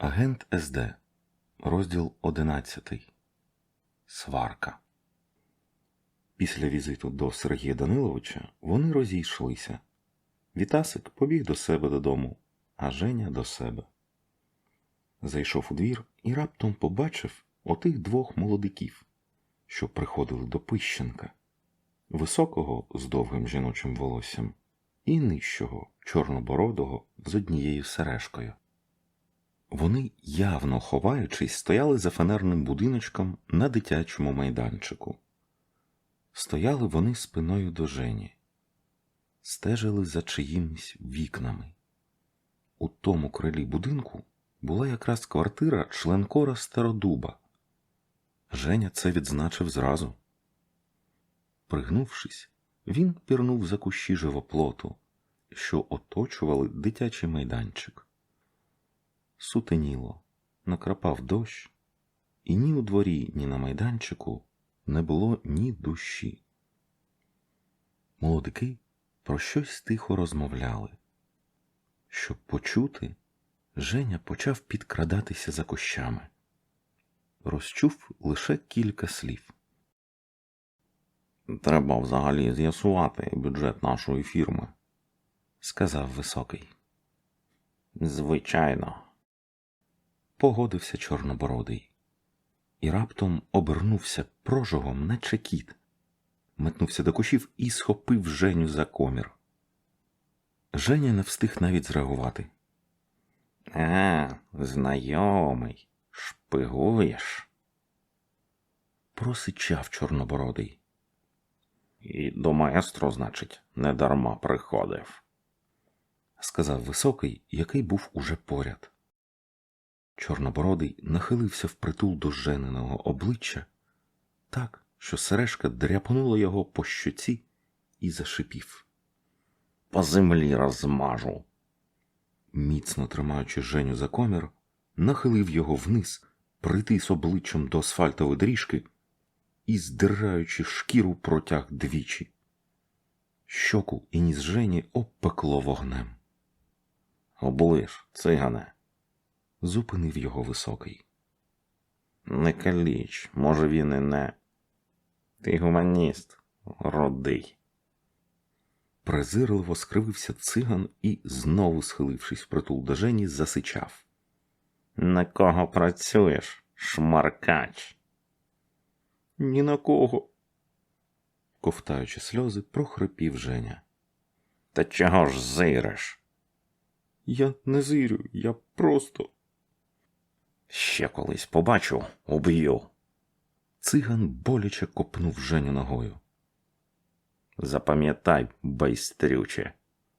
Агент СД. Розділ 11. Сварка. Після візиту до Сергія Даниловича вони розійшлися. Вітасик побіг до себе додому, а Женя до себе. Зайшов у двір і раптом побачив отих двох молодиків, що приходили до Пищенка, високого з довгим жіночим волоссям і нижчого, чорнобородого з однією сережкою. Вони, явно ховаючись, стояли за фанерним будиночком на дитячому майданчику. Стояли вони спиною до Жені, стежили за чиїмсь вікнами. У тому крилі будинку була якраз квартира членкора Стародуба. Женя це відзначив зразу. Пригнувшись, він пірнув за кущі живоплоту, що оточували дитячий майданчик. Сутеніло, накрапав дощ, і ні у дворі, ні на майданчику не було ні душі. Молодики про щось тихо розмовляли. Щоб почути, Женя почав підкрадатися за кущами. Розчув лише кілька слів. Треба взагалі з'ясувати бюджет нашої фірми, сказав високий. Звичайно, погодився чорнобородий і раптом обернувся прожогом, наче кіт, метнувся до кущів і схопив Женю за комір. Женя не встиг навіть зреагувати. А, знайомий, шпигуєш? Просичав чорнобородий. І до маестро, значить, недарма приходив, сказав високий, який був уже поряд. Чорнобородий нахилився впритул до жениного обличчя так, що сережка дряпнула його по щоці і зашипів. По землі розмажу. Міцно тримаючи Женю за комір, нахилив його вниз, притис обличчям до асфальтової доріжки і, здираючи шкіру, протяг двічі. Щоку і ніс Жені обпекло вогнем. Оближ, цигане, зупинив його високий. Не каліч, може, він і не. Ти гуманіст, родий. Презирливо скривився циган і, знову схилившись впритул до Жені, засичав. На кого працюєш, шмаркач? Ні на кого. Ковтаючи сльози, прохрипів Женя. Та чого ж зириш? Я не зирю, я просто. Ще колись побачу, уб'ю. Циган боляче копнув Женю ногою. Запам'ятай, байстрюче,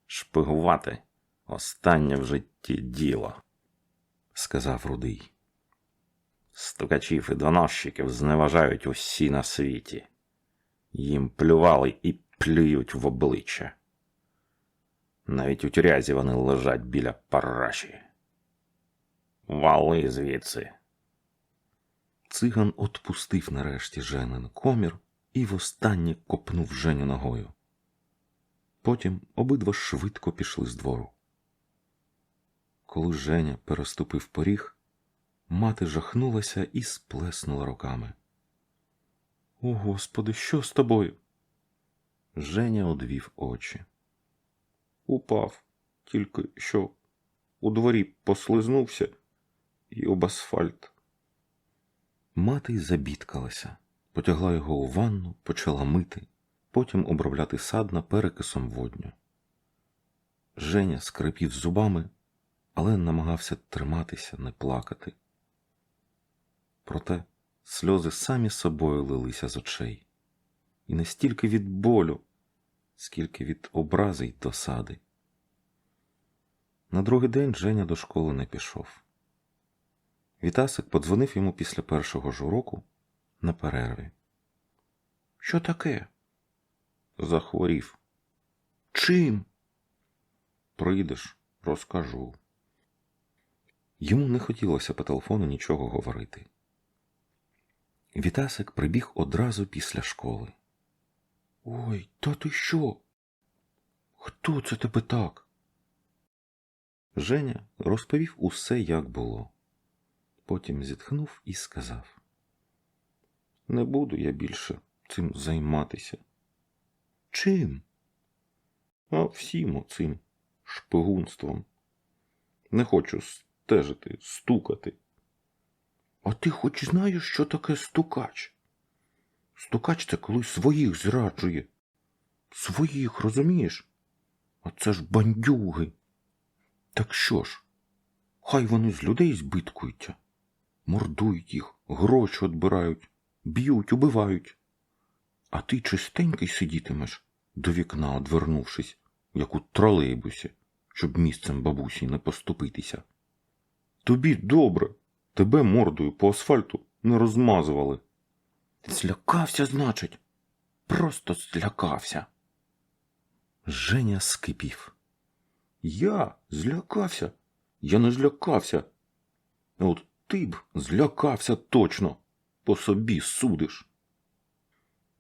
шпигувати останнє в житті діло, сказав рудий. Стукачів і доносчиків зневажають усі на світі. Їм плювали і плюють в обличчя. Навіть у тюрязі вони лежать біля параші. Вали звідси. Циган отпустив нарешті Женин комір і востаннє копнув Женю ногою. Потім обидва швидко пішли з двору. Коли Женя переступив поріг, мати жахнулася і сплеснула руками. О, Господи, що з тобою? Женя одвів очі. Упав, тільки що у дворі послизнувся і об асфальт. Мати забідкалася, потягла його у ванну, почала мити, потім обробляти садна перекисом водню. Женя скрипів зубами, але намагався триматися, не плакати. Проте сльози самі собою лилися з очей, і не стільки від болю, скільки від образи й досади. На другий день Женя до школи не пішов. Вітасик подзвонив йому після першого ж уроку на перерві. Що таке? Захворів. Чим? Прийдеш, розкажу. Йому не хотілося по телефону нічого говорити. Вітасик прибіг одразу після школи. Ой, та ти що? Хто це тебе так? Женя розповів усе, як було. Потім зітхнув і сказав: Не буду я більше цим займатися. Чим? А всім оцим шпигунством. Не хочу стежити, стукати. А ти хоч знаєш, що таке стукач? Стукач це коли своїх зраджує. Своїх, розумієш? А це ж бандюги. Так що ж? Хай вони з людей збиткуються, мордують їх, гроші відбирають, б'ють, убивають. А ти чистенький сидітимеш, до вікна одвернувшись, як у тролейбусі, щоб місцем бабусі не поступитися. Тобі добре, тебе мордою по асфальту не розмазували. Злякався, значить, просто злякався. Женя скипів. Я злякався. Я не злякався. От ти б злякався точно, по собі судиш.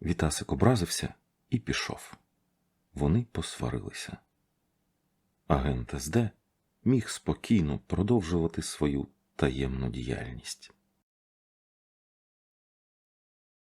Вітасик образився і пішов. Вони посварилися. Агент СД міг спокійно продовжувати свою таємну діяльність.